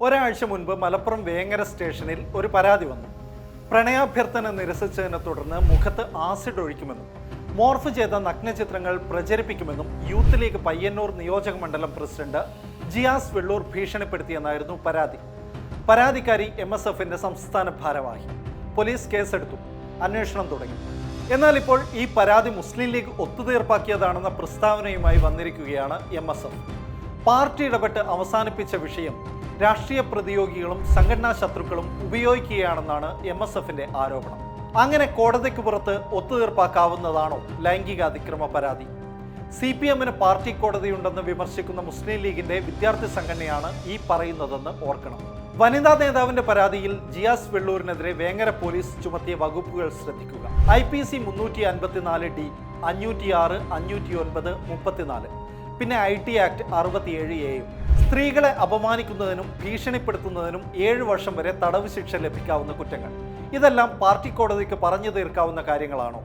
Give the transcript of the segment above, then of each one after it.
ഒരാഴ്ച മുൻപ് മലപ്പുറം വേങ്ങര സ്റ്റേഷനിൽ ഒരു പരാതി വന്നു. പ്രണയാഭ്യർത്ഥന നിരസിച്ചതിനെ തുടർന്ന് മുഖത്ത് ആസിഡ് ഒഴിക്കുമെന്നും മോർഫ് ചെയ്ത നഗ്നചിത്രങ്ങൾ പ്രചരിപ്പിക്കുമെന്നും യൂത്ത് ലീഗ് പയ്യന്നൂർ നിയോജക മണ്ഡലം പ്രസിഡന്റ് ജിയാസ് വെള്ളൂർ ഭീഷണിപ്പെടുത്തിയെന്നായിരുന്നു പരാതി. പരാതിക്കാരി എം എസ് എഫിന്റെ സംസ്ഥാന ഭാരവാഹി. പോലീസ് കേസെടുത്തു. അന്വേഷണം തുടങ്ങി. എന്നാൽ ഇപ്പോൾ ഈ പരാതി മുസ്ലിം ലീഗ് ഒത്തുതീർപ്പാക്കിയതാണെന്ന പ്രസ്താവനയുമായി വന്നിരിക്കുകയാണ് എം എസ് എഫ്. പാർട്ടി ഇടപെട്ട് അവസാനിപ്പിച്ച വിഷയം രാഷ്ട്രീയ പ്രതിയോഗികളും സംഘടനാ ശത്രുക്കളും ഉപയോഗിക്കുകയാണെന്നാണ് എം എസ് എഫിന്റെ ആരോപണം. അങ്ങനെ കോടതിക്ക് പുറത്ത് ഒത്തുതീർപ്പാക്കാവുന്നതാണോ ലൈംഗിക അതിക്രമ പരാതി? സി പി എമ്മിന് പാർട്ടി കോടതിയുണ്ടെന്ന് വിമർശിക്കുന്ന മുസ്ലിം ലീഗിന്റെ വിദ്യാർത്ഥി സംഘടനയാണ് ഈ പറയുന്നതെന്ന് ഓർക്കണം. വനിതാ നേതാവിന്റെ പരാതിയിൽ ജിയാസ് വെള്ളൂരിനെതിരെ വേങ്ങര പോലീസ് ചുമത്തിയ വകുപ്പുകൾ ശ്രദ്ധിക്കുക. ഐ പി സി മുന്നൂറ്റി അൻപത്തിനാല് ഡി അഞ്ഞൂറ്റി ആറ് അഞ്ഞൂറ്റി ഒൻപത് മുപ്പത്തിനാല്. പിന്നെ ഐ ടി ആക്ട് അറുപത്തിയേഴ് എയും സ്ത്രീകളെ അപമാനിക്കുന്നതിനും ഭീഷണിപ്പെടുത്തുന്നതിനും ഏഴ് വർഷം വരെ തടവ് ശിക്ഷ ലഭിക്കാവുന്ന കുറ്റങ്ങൾ. ഇതെല്ലാം പാർട്ടി കോടതിക്ക് പറഞ്ഞു തീർക്കാവുന്ന കാര്യങ്ങളാണോ?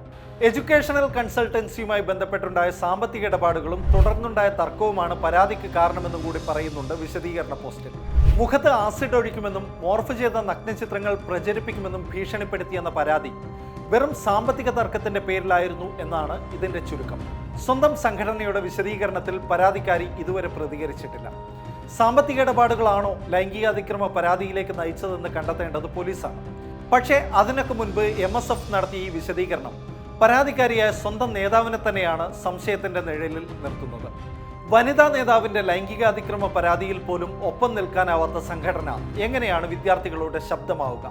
എഡ്യൂക്കേഷണൽ കൺസൾട്ടൻസിയുമായി ബന്ധപ്പെട്ടുണ്ടായ സാമ്പത്തിക ഇടപാടുകളും തുടർന്നുണ്ടായ തർക്കവുമാണ് പരാതിക്ക് കാരണമെന്നും കൂടി പറയുന്നുണ്ട് വിശദീകരണ പോസ്റ്റിൽ. മുഖത്ത് ആസിഡ് ഒഴിക്കുമെന്നും മോർഫ് ചെയ്ത നഗ്നചിത്രങ്ങൾ പ്രചരിപ്പിക്കുമെന്നും ഭീഷണിപ്പെടുത്തിയെന്ന പരാതി വെറും സാമ്പത്തിക തർക്കത്തിന്റെ പേരിലായിരുന്നു എന്നാണ് ഇതിന്റെ ചുരുക്കം. സ്വന്തം സംഘടനയുടെ വിശദീകരണത്തിൽ പരാതിക്കാരി ഇതുവരെ പ്രതികരിച്ചിട്ടില്ല. സാമ്പത്തിക ഇടപാടുകളാണോ ലൈംഗിക അതിക്രമ പരാതിയിലേക്ക് നയിച്ചതെന്ന് കണ്ടെത്തേണ്ടത് പോലീസാണ്. പക്ഷേ അതിനൊക്കെ മുൻപ് എം എസ് എഫ് നടത്തിയ ഈ വിശദീകരണം പരാതിക്കാരിയായ സ്വന്തം നേതാവിനെ തന്നെയാണ് സംശയത്തിന്റെ നിഴലിൽ നിർത്തുന്നത്. വനിതാ നേതാവിന്റെ ലൈംഗിക അതിക്രമ പരാതിയിൽ പോലും ഒപ്പം നിൽക്കാനാവാത്ത സംഘടന എങ്ങനെയാണ് വിദ്യാർത്ഥികളുടെ ശബ്ദമാവുക?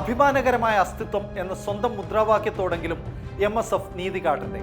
അഭിമാനകരമായ അസ്തിത്വം എന്ന സ്വന്തം മുദ്രാവാക്യത്തോടെങ്കിലും എം എസ് എഫ് നീതി കാട്ടണ്ടേ?